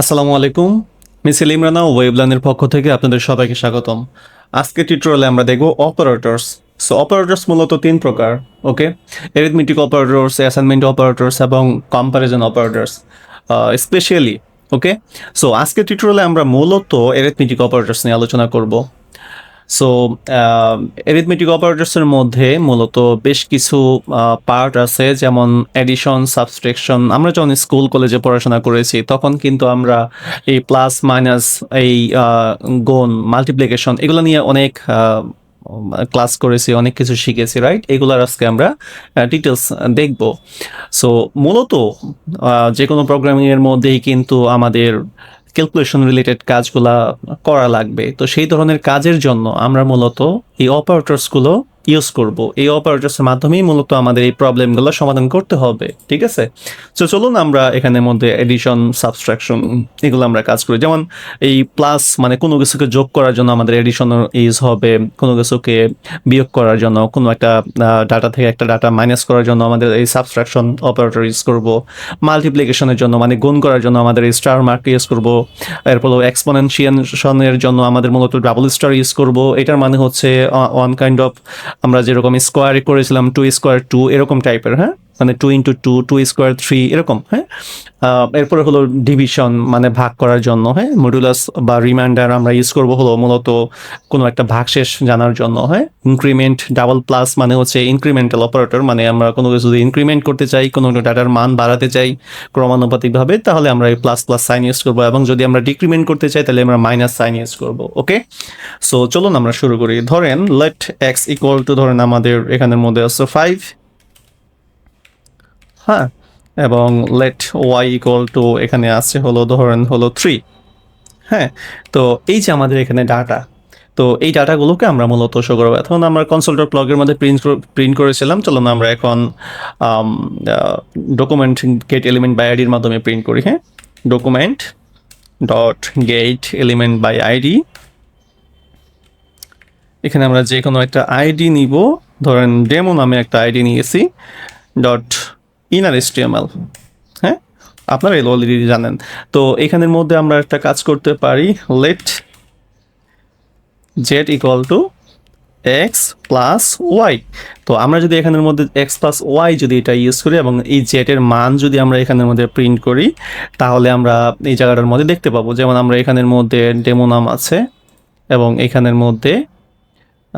আসসালামু আলাইকুম। মিসেল ইমরানা ওয়েবলানের পক্ষ থেকে আপনাদের সবাইকে স্বাগতম। আজকে টিউটোরিয়ালে আমরা দেখব অপারেটরস। সো, অপারেটরস মূলত তিন প্রকার, okay? Arithmetic operators assignment operators এবং comparison operators specially okay? So আজকে টিউটোরিয়ালে আমরা মূলত এরিথমেটিক অপারেটরস নিয়ে আলোচনা করব। সো এরিথমেটিক অপারেটরসের মধ্যে মূলত বেশ কিছু পার্ট আছে, যেমন অ্যাডিশন সাবস্ট্রেকশন আমরা যখন স্কুল কলেজে পড়াশোনা করেছি, তখন কিন্তু আমরা এই প্লাস মাইনাস এই গুণ মাল্টিপ্লিকেশন এগুলো নিয়ে অনেক ক্লাস করেছি, অনেক কিছু শিখেছি রাইট এগুলোর আজকে আমরা ডিটেলস দেখব। সো মূলত যে কোনো প্রোগ্রামিংয়ের মধ্যেই কিন্তু আমাদের ক্যালকুলেশন রিলেটেড কাজগুলা করা লাগবে। তো সেই ধরনের কাজের জন্য আমরা মূলত এই অপারেটরসগুলো ইউজ করব। এই অপারেটরসের মাধ্যমেই মূলত আমাদের এই প্রবলেমগুলো সমাধান করতে হবে, ঠিক আছে? তো চলুন আমরা এখানের মধ্যে এডিশন সাবস্ট্রাকশন এগুলো আমরা কাজ করি। যেমন এই প্লাস মানে কোনো কিছুকে যোগ করার জন্য আমাদের এডিশন ইউজ হবে, কোনো কিছুকে বিয়োগ করার জন্য, কোনো একটা ডাটা থেকে একটা ডাটা মাইনাস করার জন্য আমাদের এই সাবস্ট্রাকশন অপারেটর ইউজ করব। মাল্টিপ্লিকেশনের জন্য মানে গুণ করার জন্য আমাদের এই স্টার মার্ক ইউজ করব। এরপর এক্সপোনেনশিয়েশনের জন্য আমাদের মূলত ডাবল স্টার ইউজ করব। এটার মানে হচ্ছে ওয়ান কাইন্ড অফ আমরা যেরকম স্কোয়ারে করেছিলাম টু স্কোয়ার টু এরকম টাইপের হ্যাঁ? মানে two into two two square three এরকম হ্যাঁ? এরপরে হলো ডিভিশন মানে ভাগ করার জন্য হ্যাঁ? মডুলাস বা রিমাইন্ডার আমরা ইউজ করব হলো মূলত কোনো একটা ভাগশেষ জানার জন্য হ্যাঁ? ইনক্রিমেন্ট ডাবল প্লাস মানে হচ্ছে ইনক্রিমেন্টাল অপারেটর মানে আমরা কোনো কিছু যদি ইনক্রিমেন্ট করতে চাই, কোনো ডাটার মান বাড়াতে চাই ক্রমানুপাতিকভাবে, তাহলে আমরা এই প্লাস প্লাস সাইন ইউজ করব এবং যদি আমরা ডিক্রিমেন্ট করতে চাই, তাহলে আমরা মাইনাস সাইন ইউজ করব ওকে সো চলুন আমরা শুরু করি। ধরেন লেট এক্স ইকুয়াল টু ধরেন আমাদের এখানের মধ্যে আছে ফাইভ হ্যাঁ এবং লেট ওয়াই ইকুয়াল টু এখানে আছে হলো ধরেন হলো থ্রি হ্যাঁ তো এই যে আমাদের এখানে ডাটা তো এই ডাটাগুলোকে আমরা মূলত শো করব। এখন আমরা কনসোল্টার ব্লগের মধ্যে প্রিন্ট প্রিন্ট করেছিলাম চলো না আমরা এখন ডকুমেন্ট গেট এলিমেন্ট বাই আইডির মাধ্যমে প্রিন্ট করি হ্যাঁ document dot get element by ID এখানে আমরা যে কোনো একটা আইডি নিব। ধরেন ডেমো নামে একটা আইডি নিয়েছি ডট ইনার এসটিএমএল হ্যাঁ? আপনারা এলো অলরেডি জানেন। তো এখানের মধ্যে আমরা একটা কাজ করতে পারি let Z equal to X plus Y তো আমরা যদি এখানের মধ্যে এক্স প্লাস ওয়াই যদি এটা ইউজ করি এবং এই জেটের মান যদি আমরা এখানের মধ্যে প্রিন্ট করি, তাহলে আমরা এই জায়গাটার মধ্যে দেখতে পাবো। যেমন আমরা এখানের মধ্যে ডেমো নাম আছে এবং এখানের মধ্যে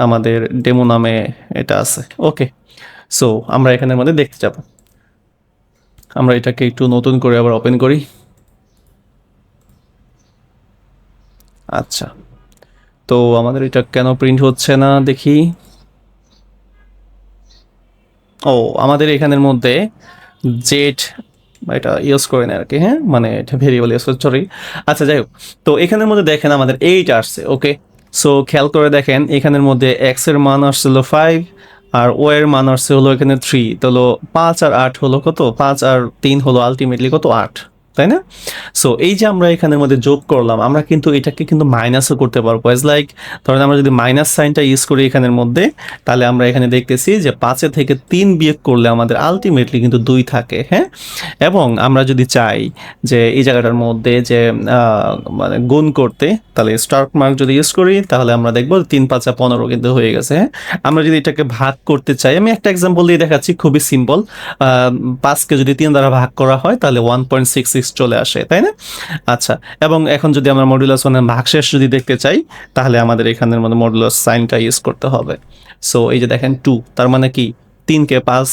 আমাদের ডেমো নামে এটা আছে। ওকে সো আমরা এখানের মধ্যে দেখতে যাব। আমরা এটাকে একটু নতুন করে আবার ওপেন করি। আচ্ছা তো আমাদের এটা কেন প্রিন্ট হচ্ছে না দেখি। ও, আমাদের এখানের মধ্যে জেড এটা ইউজ করে না আর কি হ্যাঁ? মানে এটা ভেরিয়েবল ইউজ করে সরি আচ্ছা যাই হোক, তো এখানের মধ্যে দেখেন আমাদের এইট আসছে ওকে সো খেয়াল করে দেখেন, এখানের মধ্যে এক্সের মান আসছিল ফাইভ আর ও এর মান আসছে হলো এখানে থ্রি তো হলো পাঁচ আর আট হলো কত? পাঁচ আর তিন হলো আলটিমেটলি কত? আট। তাই না? সো এই যে আমরা এখানের মধ্যে যোগ করলাম, আমরা কিন্তু এটাকে কিন্তু মাইনাসও করতে পারব। এজ লাইক ধরেন আমরা যদি মাইনাস সাইনটা ইউজ করি এখানের মধ্যে, তাহলে আমরা এখানে দেখতেছি যে পাঁচে থেকে তিন বিয়োগ করলে আমাদের আলটিমেটলি কিন্তু দুই থাকে হ্যাঁ? এবং আমরা যদি চাই যে এই জায়গাটার মধ্যে যে মানে গুণ করতে, তাহলে স্টার্ক মার্ক যদি ইউজ করি, তাহলে আমরা দেখব তিন, পাঁচা পনেরো কিন্তু হয়ে গেছে হ্যাঁ? আমরা যদি এটাকে ভাগ করতে চাই, আমি একটা এক্সাম্পল দিয়ে দেখাচ্ছি, খুবই সিম্পল পাঁচকে যদি তিন দ্বারা ভাগ করা হয়, তাহলে ওয়ান পয়েন্ট সিক্স সিক্স চলে আসে, তাই না? আচ্ছা এবং এখন যদি আমরা মডুলাস ওয়ানের ভাগশেষ যদি দেখতে চাই, তাহলে আমাদের এখানের মধ্যে মডুলাস সাইনটা ইউজ করতে হবে। সো এই যে দেখেন টু তার মানে কি? তিনকে পাঁচ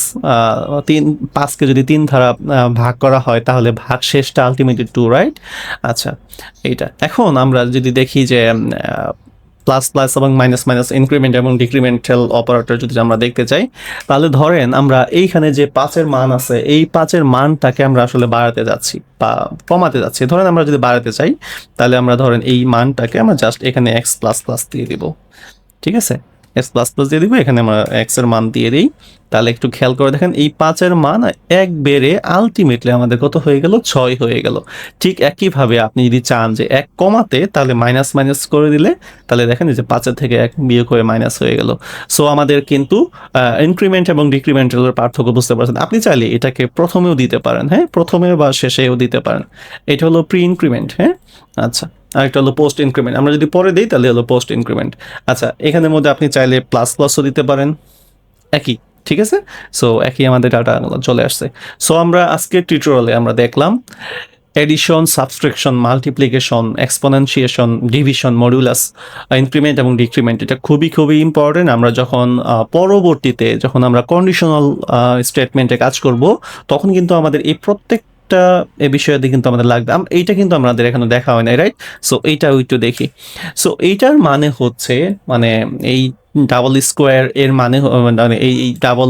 তিন পাঁচকে যদি তিন ধারা ভাগ করা হয়, তাহলে ভাগ শেষটা আলটিমেটলি টু রাইট আচ্ছা এইটা। এখন আমরা যদি দেখি যে প্লাস প্লাস এবং মাইনাস মাইনাস ইনক্রিমেন্ট এবং ডিক্রিমেন্টাল অপারেটর যদি আমরা দেখতে চাই, তাহলে ধরেন আমরা এইখানে যে পাঁচের মান আছে, এই পাঁচের মানটাকে আমরা আসলে বাড়াতে যাচ্ছি বা কমাতে যাচ্ছি। ধরেন আমরা যদি বাড়াতে চাই, তাহলে আমরা ধরেন এই মানটাকে আমরা জাস্ট এখানে এক্স প্লাস প্লাস দিয়ে দিব। ঠিক আছে? এস প্লাস প্লাস দিয়ে দিব, এখানে আমরা এক্সের মান দিয়ে দিই। তাহলে একটু খেয়াল করে দেখেন, এই পাঁচের মান এক বেড়ে আলটিমেটলি আমাদের কত হয়ে গেল? ছয় হয়ে গেল। ঠিক একইভাবে আপনি যদি চান যে এক কমাতে, তাহলে মাইনাস মাইনাস করে দিলে, তাহলে দেখেন যে পাঁচের থেকে এক বিয়োগ হয়ে মাইনাস হয়ে গেল। সো আমাদের কিন্তু ইনক্রিমেন্ট এবং ডিক্রিমেন্টালের পার্থক্য বুঝতে পারছেন। আপনি চাইলে এটাকে প্রথমেও দিতে পারেন হ্যাঁ? প্রথমে বা শেষেও দিতে পারেন। এটা হলো প্রি ইনক্রিমেন্ট হ্যাঁ? আচ্ছা। আরেকটা হলো পোস্ট ইনক্রিমেন্ট আমরা যদি পরে দিই, তাহলে হলো পোস্ট ইনক্রিমেন্ট আচ্ছা এখানের মধ্যে আপনি চাইলে প্লাস প্লাসও দিতে পারেন। একই, ঠিক আছে? সো একই আমাদের ডাটা চলে আসছে। সো আমরা আজকে টিউটোরিয়ালে আমরা দেখলাম addition subtraction multiplication exponentiation division modulus increment এবং ডিক্রিমেন্ট এটা খুবই খুবই ইম্পর্টেন্ট আমরা যখন পরবর্তীতে যখন আমরা কন্ডিশনাল স্টেটমেন্টে কাজ করব, তখন কিন্তু আমাদের এই প্রত্যেকটা এ বিষয়ে দিয়ে কিন্তু আমাদের লাগবে। এইটা কিন্তু আমাদের এখানে দেখা হয় না রাইট সো এইটাও একটু দেখি। সো এইটার মানে হচ্ছে মানে এই ডাবল স্কোয়ার এর মানে মানে এই ডাবল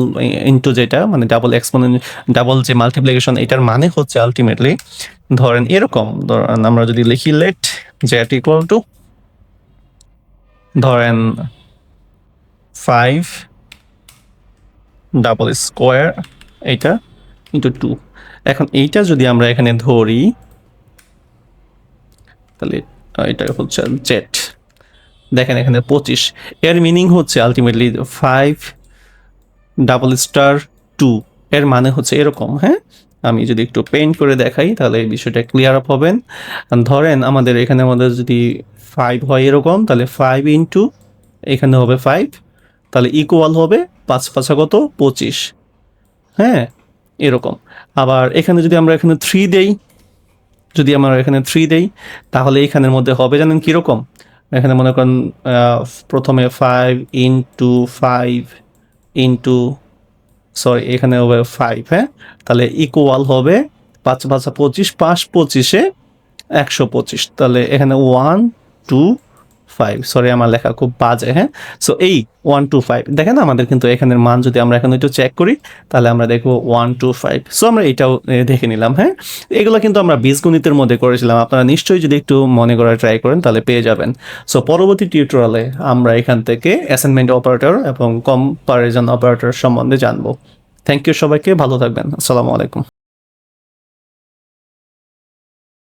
ইন্টু যেটা মানে ডাবল এক্সপোনেন্ট ডাবল যে মাল্টিপ্লিকেশন এটার মানে হচ্ছে আলটিমেটলি ধরেন এরকম, ধরেন আমরা যদি লিখি লেট জেট ইকুয়াল টু ধরেন ফাইভ ডাবল স্কোয়ার এইটা ইন্টু টু এখন এইটা যদি আমরা এখানে ধরি, তাহলে এটা হচ্ছে জেট দেখেন এখানে পঁচিশ। এর মিনিং হচ্ছে ultimately five double star two এর মানে হচ্ছে এরকম হ্যাঁ? আমি যদি একটু পেইন্ট করে দেখাই, তাহলে এই বিষয়টা ক্লিয়ার আপ হবেন। ধরেন আমাদের এখানে আমাদের যদি ফাইভ হয় এরকম, তাহলে ফাইভ ইন্টু এখানে হবে ফাইভ তাহলে ইকুয়াল হবে পাঁচ পাঁচা কত পঁচিশ। হ্যাঁ? এরকম। আবার এখানে যদি আমরা এখানে থ্রি দেই, যদি আমরা এখানে থ্রি দেই, তাহলে এখানের মধ্যে হবে জানেন কীরকম? এখানে মনে করেন প্রথমে five into five into sorry এখানে হবে ফাইভ হ্যাঁ? তাহলে ইকুয়াল হবে পাঁচ, পাঁচা, পঁচিশ, পাঁচ, পঁচিশে একশো পঁচিশ। তাহলে এখানে ওয়ান টু ফাইভ সরি আমার লেখা খুব বাজে হ্যাঁ? সো এই ওয়ান টু ফাইভ দেখেন আমাদের কিন্তু এখানের মান যদি আমরা এখন একটু চেক করি, তাহলে আমরা দেখব ওয়ান টু ফাইভ সো আমরা এটাও দেখে নিলাম হ্যাঁ? এগুলো কিন্তু আমরা বীজগণিতের মধ্যে করেছিলাম, আপনারা নিশ্চয়ই যদি একটু মনে করার ট্রাই করেন, তাহলে পেয়ে যাবেন। সো পরবর্তী টিউটোরিয়ালে আমরা এখান থেকে অ্যাসাইনমেন্ট অপারেটর এবং কম্পারিজন অপারেটর সম্বন্ধে জানব। থ্যাংক ইউ সবাইকে, ভালো থাকবেন, আসসালামু আলাইকুম।